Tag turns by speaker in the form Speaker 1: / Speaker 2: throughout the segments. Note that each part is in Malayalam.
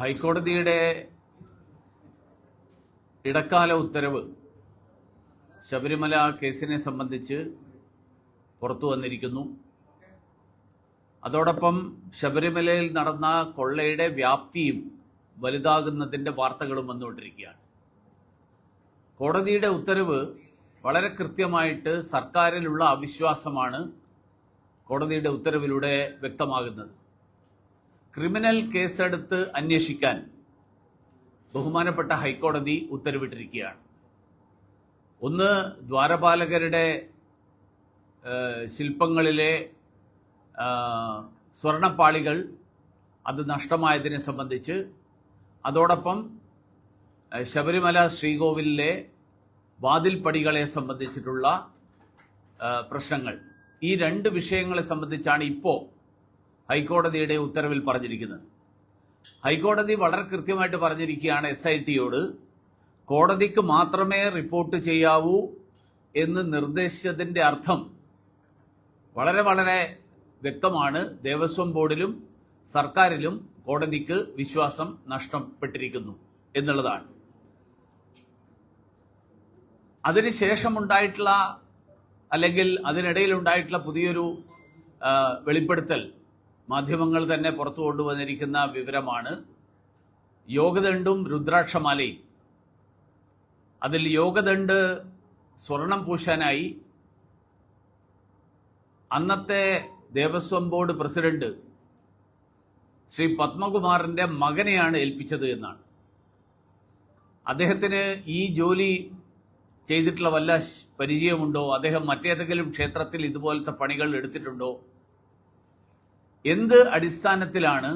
Speaker 1: ഹൈക്കോടതിയുടെ ഇടക്കാല ഉത്തരവ് ശബരിമല കേസിനെ സംബന്ധിച്ച് പുറത്തു വന്നിരിക്കുന്നു. അതോടൊപ്പം ശബരിമലയിൽ നടന്ന കൊള്ളയുടെ വ്യാപ്തിയും വലുതാകുന്നതിന്റെ വാർത്തകളും വന്നുകൊണ്ടിരിക്കുകയാണ്. കോടതിയുടെ ഉത്തരവ് വളരെ കൃത്യമായിട്ട് സർക്കാരിലുള്ള അവിശ്വാസമാണ് കോടതിയുടെ ഉത്തരവിലൂടെ വ്യക്തമാകുന്നത്. ക്രിമിനൽ കേസെടുത്ത് അന്വേഷിക്കാൻ ബഹുമാനപ്പെട്ട ഹൈക്കോടതി ഉത്തരവിട്ടിരിക്കുകയാണ്. ഒന്ന് ദ്വാരപാലകരുടെ ശില്പങ്ങളിലെ സ്വർണപ്പാളികൾ അത് നഷ്ടമായതിനെ സംബന്ധിച്ച്. അതോടൊപ്പം ശബരിമല ശ്രീകോവിലിലെ വാതിൽപ്പടികളെ സംബന്ധിച്ചിട്ടുള്ള പ്രശ്നങ്ങൾ. ഈ രണ്ട് വിഷയങ്ങളെ സംബന്ധിച്ചാണ് ഇപ്പോൾ ഹൈക്കോടതിയുടെ ഉത്തരവിൽ പറഞ്ഞിരിക്കുന്നത്. ഹൈക്കോടതി വളരെ കൃത്യമായിട്ട് പറഞ്ഞിരിക്കുകയാണ് എസ് ഐ ടിയോട് കോടതിക്ക് മാത്രമേ റിപ്പോർട്ട് ചെയ്യാവൂ എന്ന് നിർദ്ദേശിച്ചതിന്റെ അർത്ഥം വളരെ വളരെ വ്യക്തമാണ്. ദേവസ്വം ബോർഡിലും സർക്കാരിലും കോടതിക്ക് വിശ്വാസം നഷ്ടപ്പെട്ടിരിക്കുന്നു എന്നുള്ളതാണ്. അതിനുശേഷമുണ്ടായിട്ടുള്ള അല്ലെങ്കിൽ അതിനിടയിൽ ഉണ്ടായിട്ടുള്ള പുതിയൊരു വെളിപ്പെടുത്തൽ മാധ്യമങ്ങൾ തന്നെ പുറത്തു കൊണ്ടുവന്നിരിക്കുന്ന വിവരമാണ് യോഗദണ്ഡും രുദ്രാക്ഷമാലയും. അതിൽ യോഗദണ്ഡ് സ്വർണം പൂശാനായി അന്നത്തെ ദേവസ്വം ബോർഡ് പ്രസിഡന്റ് ശ്രീ പത്മകുമാറിന്റെ മകനെയാണ് ഏൽപ്പിച്ചത് എന്നാണ്. അദ്ദേഹത്തിന് ഈ ജോലി ചെയ്തിട്ടുള്ള വല്ല പരിചയമുണ്ടോ? അദ്ദേഹം മറ്റേതെങ്കിലും ക്ഷേത്രത്തിൽ ഇതുപോലത്തെ പണികൾ എടുത്തിട്ടുണ്ടോ? എന്ത് അടിസ്ഥാനത്തിലാണ്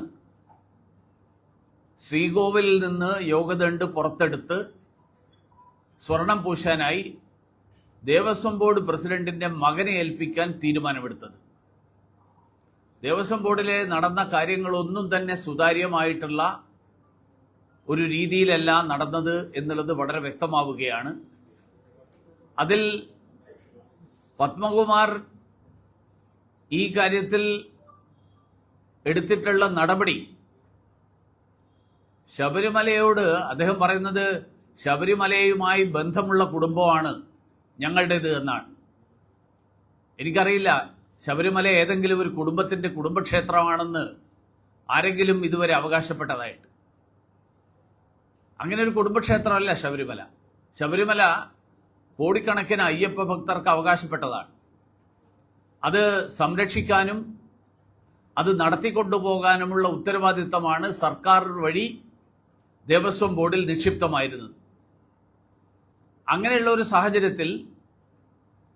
Speaker 1: ശ്രീകോവിലിൽ നിന്ന് യോഗദണ്ഡ് പുറത്തെടുത്ത് സ്വർണം പൂശാനായി ദേവസ്വം ബോർഡ് പ്രസിഡന്റിന്റെ മകനെ ഏൽപ്പിക്കാൻ തീരുമാനമെടുത്തത്? ദേവസ്വം ബോർഡിലെ നടന്ന കാര്യങ്ങളൊന്നും തന്നെ സുതാര്യമായിട്ടുള്ള ഒരു രീതിയിലല്ല നടന്നത് എന്നുള്ളത് വളരെ വ്യക്തമാവുകയാണ്. അതിൽ പത്മകുമാർ ഈ കാര്യത്തിൽ എടുത്തിട്ടുള്ള നടപടി. ശബരിമലയോട് അദ്ദേഹം പറയുന്നത് ശബരിമലയുമായി ബന്ധമുള്ള കുടുംബമാണ് ഞങ്ങളുടേത് എന്നാണ്. എനിക്കറിയില്ല ശബരിമല ഏതെങ്കിലും ഒരു കുടുംബത്തിന്റെ കുടുംബക്ഷേത്രമാണെന്ന് ആരെങ്കിലും ഇതുവരെ അവകാശപ്പെട്ടതായിട്ട്. അങ്ങനെ ഒരു കുടുംബക്ഷേത്രമല്ല ശബരിമല. ശബരിമല കോടിക്കണക്കിന് അയ്യപ്പ ഭക്തർക്ക് അവകാശപ്പെട്ടതാണ്. അത് സംരക്ഷിക്കാനും അത് നടത്തിക്കൊണ്ടുപോകാനുമുള്ള ഉത്തരവാദിത്തമാണ് സർക്കാർ വഴി ദേവസ്വം ബോർഡിൽ നിക്ഷിപ്തമായിരുന്നത്. അങ്ങനെയുള്ള ഒരു സാഹചര്യത്തിൽ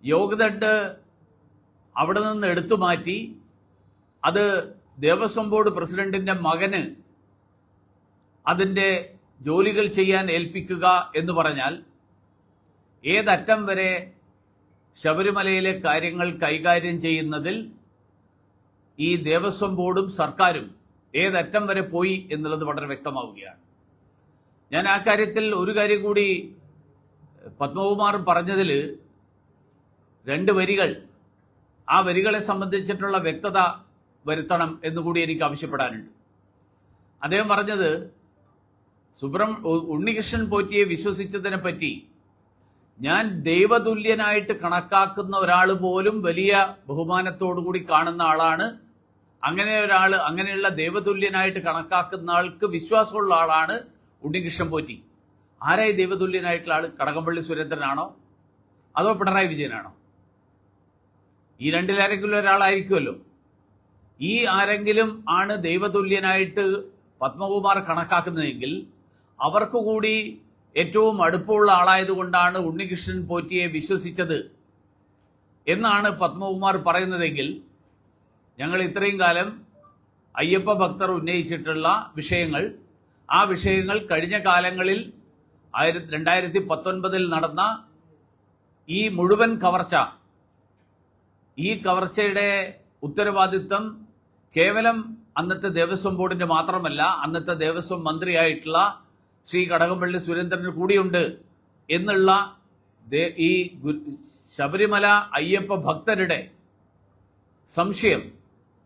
Speaker 1: യോഗദണ്ഡ് അവിടെ നിന്ന് എടുത്തു മാറ്റി അത് ദേവസ്വം ബോർഡ് പ്രസിഡന്റിന്റെ മകന് അതിന്റെ ജോലികൾ ചെയ്യാൻ ഏൽപ്പിക്കുക എന്ന് പറഞ്ഞാൽ ഏതറ്റം വരെ ശബരിമലയിലെ കാര്യങ്ങൾ കൈകാര്യം ചെയ്യുന്നതിൽ ഈ ദേവസ്വം ബോർഡും സർക്കാരും ഏതറ്റം വരെ പോയി എന്നുള്ളത് വളരെ വ്യക്തമാവുകയാണ്. ഞാൻ ആ കാര്യത്തിൽ ഒരു കാര്യം കൂടി പത്മകുമാർ പറഞ്ഞതിൽ രണ്ട് വരികൾ. ആ വരികളെ സംബന്ധിച്ചിട്ടുള്ള വ്യക്തത വരുത്തണം എന്നുകൂടി എനിക്ക് ആവശ്യപ്പെടാനുണ്ട്. അദ്ദേഹം പറഞ്ഞത് സുബ്രം ഉണ്ണികൃഷ്ണൻ പോറ്റിയെ വിശ്വസിച്ചതിനെ പറ്റി ഞാൻ ദൈവതുല്യനായിട്ട് കണക്കാക്കുന്ന ഒരാൾ പോലും വലിയ ബഹുമാനത്തോടുകൂടി കാണുന്ന ആളാണ് അങ്ങനെ ഒരാൾ അങ്ങനെയുള്ള ദൈവതുല്യനായിട്ട് കണക്കാക്കുന്ന ആൾക്ക് വിശ്വാസമുള്ള ആളാണ് ഉണ്ണികൃഷ്ണൻ പോറ്റി. ആരായി ദൈവതുല്യനായിട്ടുള്ള ആൾ കടകംപള്ളി സുരേന്ദ്രനാണോ? അതോ പിണറായി വിജയനാണോ? ഈ രണ്ടിലാരെങ്കിലും ഒരാളായിരിക്കുമല്ലോ. ഈ ആരെങ്കിലും ആണ് ദൈവതുല്യനായിട്ട് പത്മകുമാർ കണക്കാക്കുന്നതെങ്കിൽ അവർക്ക് കൂടി ഏറ്റവും അടുപ്പമുള്ള ആളായതുകൊണ്ടാണ് ഉണ്ണികൃഷ്ണൻ പോറ്റിയെ വിശ്വസിച്ചത് എന്നാണ് പത്മകുമാർ പറയുന്നതെങ്കിൽ ഞങ്ങൾ ഇത്രയും കാലം അയ്യപ്പ ഭക്തർ ഉന്നയിച്ചിട്ടുള്ള വിഷയങ്ങൾ ആ വിഷയങ്ങൾ കഴിഞ്ഞ കാലങ്ങളിൽ ആയിരത്തി രണ്ടായിരത്തി പത്തൊൻപതിൽ നടന്ന ഈ മുഴുവൻ കവർച്ച ഈ കവർച്ചയുടെ ഉത്തരവാദിത്വം കേവലം അന്നത്തെ ദേവസ്വം ബോർഡിന്റെ മാത്രമല്ല അന്നത്തെ ദേവസ്വം മന്ത്രിയായിട്ടുള്ള ശ്രീ കടകംപള്ളി സുരേന്ദ്രന് കൂടിയുണ്ട് എന്നുള്ള ഈ ശബരിമല അയ്യപ്പ ഭക്തരുടെ സംശയം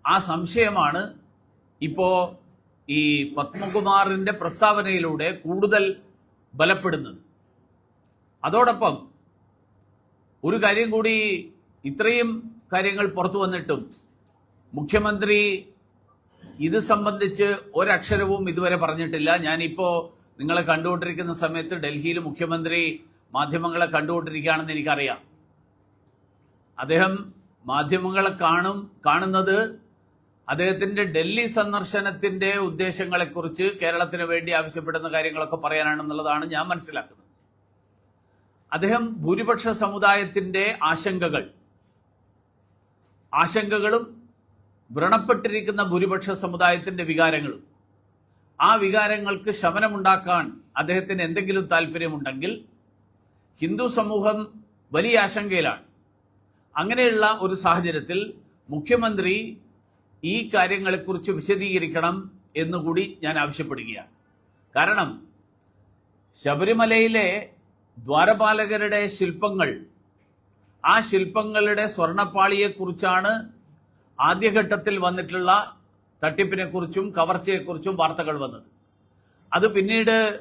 Speaker 1: ആ സംശയമാണ് ഇപ്പോ ഈ പത്മകുമാറിന്റെ പ്രസ്താവനയിലൂടെ കൂടുതൽ ബലപ്പെടുന്നത്. അതോടൊപ്പം ഒരു കാര്യം കൂടി ഇത്രയും കാര്യങ്ങൾ പുറത്തു വന്നിട്ടും മുഖ്യമന്ത്രി ഇത് സംബന്ധിച്ച് ഒരക്ഷരവും ഇതുവരെ പറഞ്ഞിട്ടില്ല. ഞാനിപ്പോ നിങ്ങളെ കണ്ടുകൊണ്ടിരിക്കുന്ന സമയത്ത് ഡൽഹിയിൽ മുഖ്യമന്ത്രി മാധ്യമങ്ങളെ കണ്ടുകൊണ്ടിരിക്കുകയാണെന്ന് എനിക്കറിയാം. അദ്ദേഹം മാധ്യമങ്ങളെ കാണും കാണുന്നത് അദ്ദേഹത്തിന്റെ ഡൽഹി സന്ദർശനത്തിന്റെ ഉദ്ദേശങ്ങളെക്കുറിച്ച് കേരളത്തിന് വേണ്ടി ആവശ്യപ്പെടുന്ന കാര്യങ്ങളൊക്കെ പറയാനാണെന്നുള്ളതാണ് ഞാൻ മനസ്സിലാക്കുന്നത്. അദ്ദേഹം ഭൂരിപക്ഷ സമുദായത്തിന്റെ ആശങ്കകൾ ആശങ്കകളും വ്രണപ്പെട്ടിരിക്കുന്ന ഭൂരിപക്ഷ സമുദായത്തിന്റെ വികാരങ്ങളും ആ വികാരങ്ങൾക്ക് ശമനമുണ്ടാക്കാൻ അദ്ദേഹത്തിന് എന്തെങ്കിലും താല്പര്യമുണ്ടെങ്കിൽ ഹിന്ദു സമൂഹം വലിയ ആശങ്കയിലാണ്. അങ്ങനെയുള്ള ഒരു സാഹചര്യത്തിൽ മുഖ്യമന്ത്രി ഈ കാര്യങ്ങളെക്കുറിച്ച് വിശദീകരിക്കണം എന്നുകൂടി ഞാൻ ആവശ്യപ്പെടുകയാണ്. കാരണം ശബരിമലയിലെ ദ്വാരപാലകരുടെ ശില്പങ്ങൾ ആ ശില്പങ്ങളുടെ സ്വർണപ്പാളിയെക്കുറിച്ചാണ് ആദ്യഘട്ടത്തിൽ വന്നിട്ടുള്ള തട്ടിപ്പിനെക്കുറിച്ചും കവർച്ചയെക്കുറിച്ചും വാർത്തകൾ വന്നത്. അത് പിന്നീട്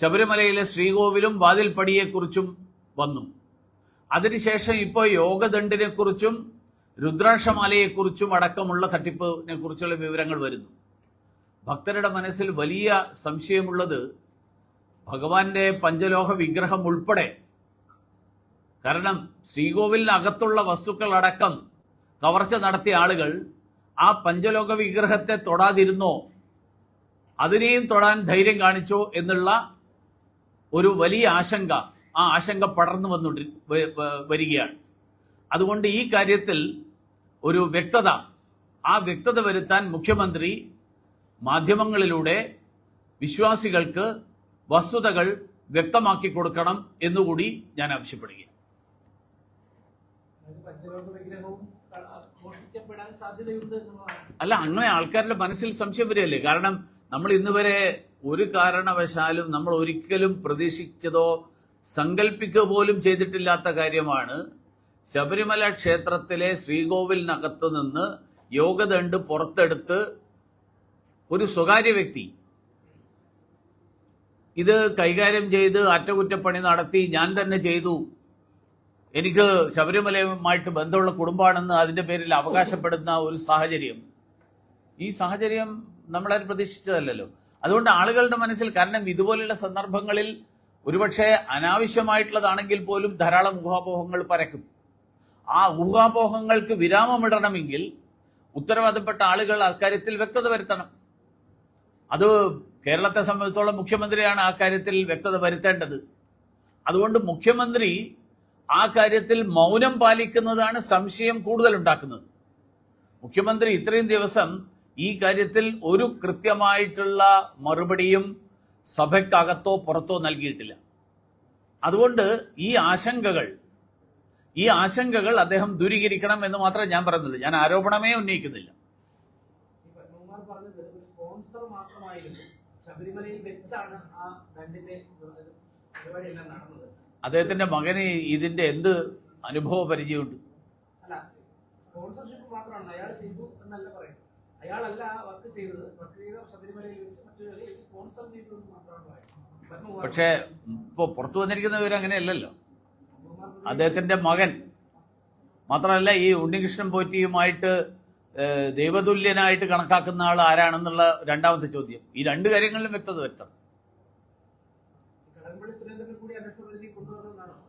Speaker 1: ശബരിമലയിലെ ശ്രീകോവിലും വാതിൽപ്പടിയെക്കുറിച്ചും വന്നു. അതിനുശേഷം ഇപ്പോൾ യോഗദണ്ഡിനെ കുറിച്ചും രുദ്രാക്ഷമാലയെക്കുറിച്ചും അടക്കമുള്ള തട്ടിപ്പിനെ കുറിച്ചുള്ള വിവരങ്ങൾ വരുന്നു. ഭക്തരുടെ മനസ്സിൽ വലിയ സംശയമുള്ളത് ഭഗവാന്റെ പഞ്ചലോഹ വിഗ്രഹം ഉൾപ്പെടെ. കാരണം ശ്രീകോവിലിനകത്തുള്ള വസ്തുക്കളടക്കം കവർച്ച നടത്തിയ ആളുകൾ ആ പഞ്ചലോക വിഗ്രഹത്തെ തൊടാതിരുന്നോ അതിനെയും തൊടാൻ ധൈര്യം കാണിച്ചോ എന്നുള്ള ഒരു വലിയ ആശങ്ക ആ ആശങ്ക പടർന്നു വന്നുകൊണ്ടി വ- വ- വരികയാണ്. അതുകൊണ്ട് ഈ കാര്യത്തിൽ ഒരു വ്യക്തത. ആ വ്യക്തത വരുത്താൻ മുഖ്യമന്ത്രി മാധ്യമങ്ങളിലൂടെ വിശ്വാസികൾക്ക് വസ്തുതകൾ വ്യക്തമാക്കി കൊടുക്കണം എന്നുകൂടി ഞാൻ ആവശ്യപ്പെടുകയാണ്. അല്ല അങ്ങനെ ആൾക്കാരുടെ മനസ്സിൽ സംശയം വരികയല്ലേ? കാരണം നമ്മൾ ഇന്ന് വരെ ഒരു കാരണവശാലും നമ്മൾ ഒരിക്കലും പ്രതീക്ഷിച്ചതോ സങ്കല്പിക്കുക പോലും ചെയ്തിട്ടില്ലാത്ത കാര്യമാണ് ശബരിമല ക്ഷേത്രത്തിലെ ശ്രീകോവിലിനകത്ത് നിന്ന് യോഗദണ്ട് പുറത്തെടുത്ത് ഒരു സ്വകാര്യ വ്യക്തി ഇത് കൈകാര്യം ചെയ്ത് അറ്റകുറ്റപ്പണി നടത്തി ഞാൻ തന്നെ ചെയ്തു. എനിക്ക് ശബരിമലയുമായിട്ട് ബന്ധമുള്ള കുടുംബമാണെന്ന് അതിന്റെ പേരിൽ അവകാശപ്പെടുന്ന ഒരു സാഹചര്യം. ഈ സാഹചര്യം നമ്മളത് പ്രതീക്ഷിച്ചതല്ലല്ലോ. അതുകൊണ്ട് ആളുകളുടെ മനസ്സിൽ കാരണം ഇതുപോലുള്ള സന്ദർഭങ്ങളിൽ ഒരുപക്ഷെ അനാവശ്യമായിട്ടുള്ളതാണെങ്കിൽ പോലും ധാരാളം ഊഹാപോഹങ്ങൾ പരക്കും. ആ ഊഹാപോഹങ്ങൾക്ക് വിരാമമിടണമെങ്കിൽ ഉത്തരവാദപ്പെട്ട ആളുകൾ അക്കാര്യത്തിൽ വ്യക്തത വരുത്തണം. അത് കേരളത്തെ സംബന്ധിച്ചോളം മുഖ്യമന്ത്രിയാണ് ആ കാര്യത്തിൽ വ്യക്തത വരുത്തേണ്ടത്. അതുകൊണ്ട് മുഖ്യമന്ത്രി ആ കാര്യത്തിൽ മൗനം പാലിക്കുന്നതാണ് സംശയം കൂടുതൽ ഉണ്ടാക്കുന്നത് മുഖ്യമന്ത്രി ഇത്രയും ദിവസം ഈ കാര്യത്തിൽ ഒരു കൃത്യമായിട്ടുള്ള മറുപടിയും സഭയ്ക്കകത്തോ പുറത്തോ നൽകിയിട്ടില്ല. അതുകൊണ്ട് ഈ ആശങ്കകൾ ഈ ആശങ്കകൾ അദ്ദേഹം ദൂരീകരിക്കണം എന്ന് മാത്രമേ ഞാൻ പറയുന്നുള്ളൂ. ഞാൻ ആരോപണമേ ഉന്നയിക്കുന്നില്ല. അദ്ദേഹത്തിന്റെ മകന് ഇതിന്റെ എന്ത് അനുഭവ പരിചയമുണ്ട്?
Speaker 2: സ്പോൺസർഷിപ്പ് മാത്രമാണ്. അയാൾ ചെയ്തു എന്നല്ല പറയുന്നത്. അയാളല്ല വർക്ക് ചെയ്തത്. വർക്ക് ചെയ്ത ശബരിമലയിൽ വെച്ച് മറ്റൊരു സ്പോൺസർ ചെയ്തു എന്ന് മാത്രമാണ് പറയുന്നത്.
Speaker 1: പക്ഷേ ഇപ്പോൾ പുറത്തു വന്നിരിക്കുന്ന വിവരം അങ്ങനെയല്ലല്ലോ.
Speaker 2: പത്മകുമാർ
Speaker 1: അദ്ദേഹത്തിന്റെ മകൻ. മാത്രമല്ല ഈ ഉണ്ണികൃഷ്ണൻ പോറ്റിയുമായിട്ട് ദൈവതുല്യനായിട്ട് കണക്കാക്കുന്ന ആൾ ആരാണെന്നുള്ള രണ്ടാമത്തെ ചോദ്യം. ഈ രണ്ട് കാര്യങ്ങളിലും വ്യക്തത വരുത്തണം.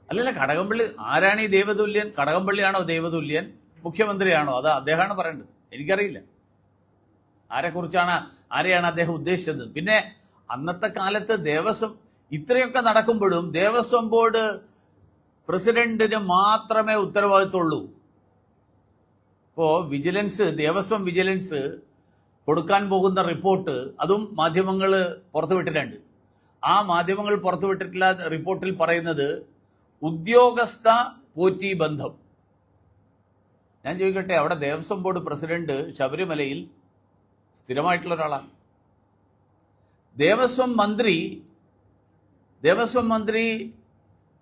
Speaker 1: അല്ലല്ല കടകംപള്ളി ആരാണ് ഈ ദൈവതുല്യൻ? കടകംപള്ളിയാണോ ദൈവതുല്യൻ? മുഖ്യമന്ത്രിയാണോ? അത് അദ്ദേഹമാണ് പറയേണ്ടത്. എനിക്കറിയില്ല. ആരെക്കുറിച്ചാണ് ആരെയാണ് അദ്ദേഹം ഉദ്ദേശിച്ചത്? പിന്നെ അന്നത്തെ കാലത്ത് ദേവസ്വം ഇത്രയൊക്കെ നടക്കുമ്പോഴും ദേവസ്വം ബോർഡ് പ്രസിഡന്റിന് മാത്രമേ ഉത്തരവാദിത്തമുള്ളൂ ഇപ്പോ വിജിലൻസ് ദേവസ്വം വിജിലൻസ് കൊടുക്കാൻ പോകുന്ന റിപ്പോർട്ട് അതും മാധ്യമങ്ങൾ പുറത്തുവിട്ടിട്ടുണ്ട്. ആ മാധ്യമങ്ങൾ പുറത്തുവിട്ടിട്ടുള്ള റിപ്പോർട്ടിൽ പറയുന്നത് ഉദ്യോഗസ്ഥ പോറ്റി ബന്ധം. ഞാൻ ചോദിക്കട്ടെ അവിടെ ദേവസ്വം ബോർഡ് പ്രസിഡന്റ് ശബരിമലയിൽ സ്ഥിരമായിട്ടുള്ള ഒരാളാണ്. ദേവസ്വം മന്ത്രി ദേവസ്വം മന്ത്രി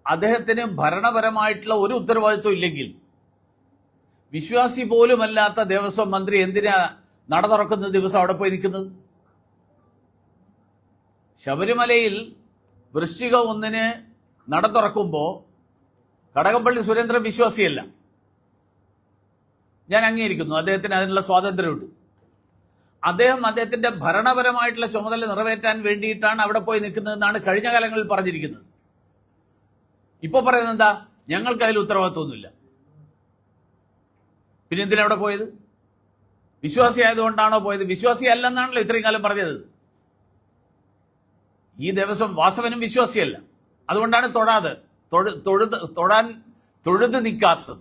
Speaker 1: അദ്ദേഹത്തിന് ഭരണപരമായിട്ടുള്ള ഒരു ഉത്തരവാദിത്വം ഇല്ലെങ്കിൽ വിശ്വാസി പോലുമല്ലാത്ത ദേവസ്വം മന്ത്രി എന്തിനാ നട തുറക്കുന്ന ദിവസം അവിടെ പോയി നിൽക്കുന്നത്? ശബരിമലയിൽ വൃശ്ചിക ഒന്നിന് നട തുറക്കുമ്പോൾ കടകംപള്ളി സുരേന്ദ്രൻ വിശ്വാസിയല്ല. ഞാൻ അംഗീകരിക്കുന്നു അദ്ദേഹത്തിന് അതിനുള്ള സ്വാതന്ത്ര്യമുണ്ട്. അദ്ദേഹം അദ്ദേഹത്തിന്റെ ഭരണപരമായിട്ടുള്ള ചുമതല നിറവേറ്റാൻ വേണ്ടിയിട്ടാണ് അവിടെ പോയി നിൽക്കുന്നതെന്നാണ് കഴിഞ്ഞ കാലങ്ങളിൽ പറഞ്ഞിരിക്കുന്നത്. ഇപ്പൊ പറയുന്നത് എന്താ ഞങ്ങൾക്ക് അതിൽ ഉത്തരവാദിത്വമൊന്നുമില്ല. പിന്നെ എന്തിനാ അവിടെ പോയത്? വിശ്വാസി ആയതുകൊണ്ടാണോ പോയത്? വിശ്വാസി അല്ലെന്നാണല്ലോ ഇത്രയും കാലം പറഞ്ഞത്. ഈ ദിവസം വാസവനും വിശ്വാസിയല്ല. അതുകൊണ്ടാണ് തൊഴാതെ തൊഴു- തൊഴുത് തൊഴാൻ തൊഴുത് നിൽക്കാത്തത്.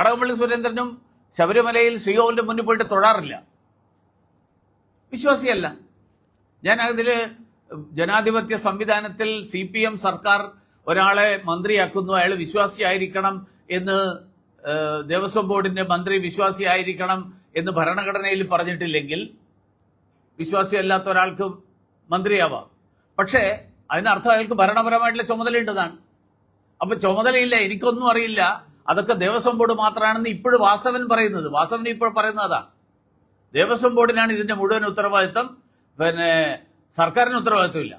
Speaker 1: കടകംപള്ളി സുരേന്ദ്രനും ശബരിമലയിൽ ശ്രീകോവിലിന്റെ മുന്നിൽ പോയിട്ട് തൊഴാറില്ല. വിശ്വാസിയല്ല. ഞാൻ അതിൽ ജനാധിപത്യ സംവിധാനത്തിൽ സി സർക്കാർ ഒരാളെ മന്ത്രിയാക്കുന്നു അയാൾ വിശ്വാസിയായിരിക്കണം എന്ന് ദേവസ്വം ബോർഡിന്റെ മന്ത്രി വിശ്വാസിയായിരിക്കണം എന്ന് ഭരണഘടനയിൽ പറഞ്ഞിട്ടില്ലെങ്കിൽ വിശ്വാസിയല്ലാത്ത ഒരാൾക്ക് മന്ത്രിയാവാം. പക്ഷേ അതിനർത്ഥം അയാൾക്ക് ഭരണപരമായിട്ടുള്ള ചുമതലയുണ്ടെന്നാണ്. അപ്പൊ ചുമതലയില്ല എനിക്കൊന്നും അറിയില്ല. അതൊക്കെ ദേവസ്വം ബോർഡ് മാത്രമാണെന്ന് ഇപ്പോഴും വാസവൻ പറയുന്നത്. വാസവൻ ഇപ്പോൾ പറയുന്നത് അതാ. ദേവസ്വം ബോർഡിനാണ് ഇതിന്റെ മുഴുവൻ ഉത്തരവാദിത്തം പിന്നെ സർക്കാരിന് ഉത്തരവാദിത്തമില്ല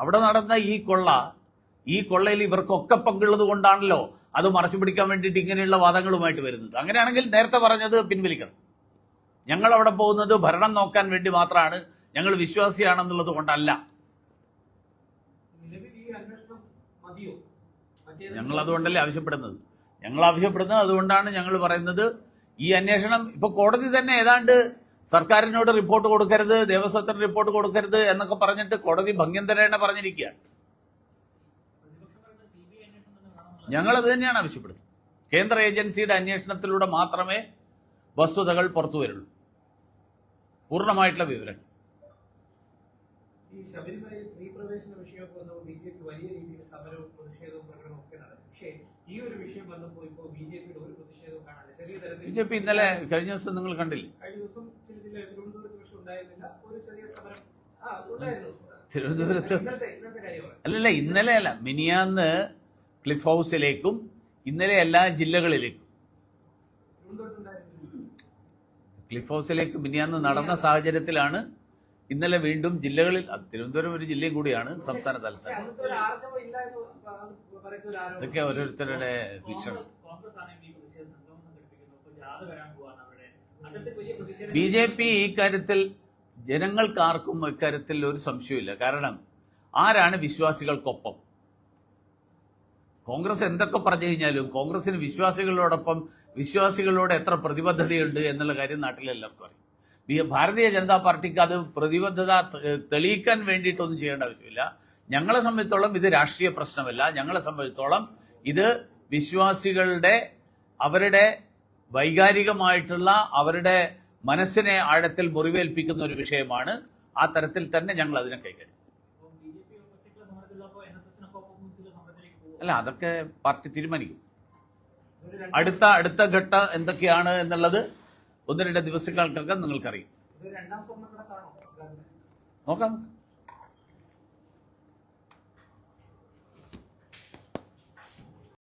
Speaker 1: അവിടെ നടന്ന ഈ കൊള്ള ഈ കൊള്ളയിൽ ഇവർക്കൊക്കെ പങ്കുള്ളത് കൊണ്ടാണല്ലോ അത് മറച്ചു പിടിക്കാൻ വേണ്ടിയിട്ട് ഇങ്ങനെയുള്ള വാദങ്ങളുമായിട്ട് വരുന്നത്. അങ്ങനെയാണെങ്കിൽ നേരത്തെ പറഞ്ഞത് പിൻവലിക്കണം. ഞങ്ങൾ അവിടെ പോകുന്നത് ഭരണം നോക്കാൻ വേണ്ടി മാത്രമാണ്. ഞങ്ങൾ വിശ്വാസിയാണെന്നുള്ളത് കൊണ്ടല്ല. ഞങ്ങൾ അതുകൊണ്ടല്ലേ ആവശ്യപ്പെടുന്നത്. ഞങ്ങൾ ആവശ്യപ്പെടുന്നത് അതുകൊണ്ടാണ് ഞങ്ങൾ പറയുന്നത്. ഈ അന്വേഷണം ഇപ്പൊ കോടതി തന്നെ ഏതാണ്ട് സർക്കാരിനോട് റിപ്പോർട്ട് കൊടുക്കരുത് ദേവസ്വത്തിന് റിപ്പോർട്ട് കൊടുക്കരുത് എന്നൊക്കെ പറഞ്ഞിട്ട് കോടതി ഭംഗ്യന്തരേണ പറഞ്ഞിരിക്കുകയാണ്. ഞങ്ങൾ അത് തന്നെയാണ് ആവശ്യപ്പെടുന്നത്. കേന്ദ്ര ഏജൻസിയുടെ അന്വേഷണത്തിലൂടെ മാത്രമേ വസ്തുതകൾ പുറത്തു വരുള്ളൂ. പൂർണമായിട്ടുള്ള വിവരങ്ങൾ.
Speaker 2: ഈ ശബരിമല സ്ത്രീ പ്രവേശന വിഷയമൊക്കെ വന്നപ്പോൾ ബി ജെ പി വലിയ രീതിയിൽ സമരവും പ്രതിഷേധവും പ്രകടനവും ഒക്കെ നടന്നു. പക്ഷേ ഈ ഒരു വിഷയം വന്നപ്പോൾ ഇപ്പോൾ ബി ജെ പിയുടെ ഒരു പ്രതിഷേധവും കാണാനില്ല. ചെറിയ തരത്തിൽ ബി
Speaker 1: ജെ പി ഇന്നലെ കഴിഞ്ഞ ദിവസം നിങ്ങൾ കണ്ടില്ലേ?
Speaker 2: കഴിഞ്ഞ ദിവസം ചില ജില്ല തിരുവനന്തപുരത്ത് പക്ഷെ ഉണ്ടായിരുന്നില്ല. ഒരു ചെറിയ സമരം. ആ ഉണ്ടായിരുന്നു.
Speaker 1: തിരുവനന്തപുരത്ത്? അല്ലല്ല ഇന്നലെ അല്ല. മിനിയാന്ന് ക്ലിഫ് ഹൗസിലേക്കും ഇന്നലെ എല്ലാ ജില്ലകളിലേക്കും. ക്ലിഫ് ഹൗസിലേക്ക് മിനിയാന്ന് നടന്ന സാഹചര്യത്തിലാണ് ഇന്നലെ വീണ്ടും ജില്ലകളിൽ തിരുവനന്തപുരം ഒരു ജില്ലയും കൂടിയാണ് സംസ്ഥാന തലസ്ഥാനം. ഇതൊക്കെ ഓരോരുത്തരുടെ
Speaker 3: പ്രതിഷേധം
Speaker 1: ബി ജെ പി ഇക്കാര്യത്തിൽ ജനങ്ങൾക്കാർക്കും ഇക്കാര്യത്തിൽ ഒരു സംശയമില്ല കാരണം ആരാണ് വിശ്വാസികൾക്കൊപ്പം? കോൺഗ്രസ് എന്തൊക്കെ പറഞ്ഞു കഴിഞ്ഞാലും കോൺഗ്രസിന് വിശ്വാസികളോടൊപ്പം വിശ്വാസികളോട് എത്ര പ്രതിബദ്ധതയുണ്ട് എന്നുള്ള കാര്യം നാട്ടിലെല്ലാവർക്കും അറിയാം. ഭാരതീയ ജനതാ പാർട്ടിക്ക് അത് പ്രതിബദ്ധത തെളിയിക്കാൻ വേണ്ടിയിട്ടൊന്നും ചെയ്യേണ്ട ആവശ്യമില്ല. ഞങ്ങളെ സംബന്ധിച്ചോളം ഇത് രാഷ്ട്രീയ പ്രശ്നമല്ല. ഞങ്ങളെ സംബന്ധിച്ചോളം ഇത് വിശ്വാസികളുടെ അവരുടെ വൈകാരികമായിട്ടുള്ള അവരുടെ മനസ്സിനെ ആഴത്തിൽ മുറിവേൽപ്പിക്കുന്ന ഒരു വിഷയമാണ്. ആ തരത്തിൽ തന്നെ ഞങ്ങൾ അതിനെ കൈകാര്യം അല്ല അതൊക്കെ പാർട്ടി തീരുമാനിക്കും. അടുത്ത അടുത്ത ഘട്ടം എന്തൊക്കെയാണ് എന്നുള്ളത് ഒന്ന് രണ്ട് ദിവസങ്ങൾക്കകം നിങ്ങൾക്കറിയും. നോക്കാം.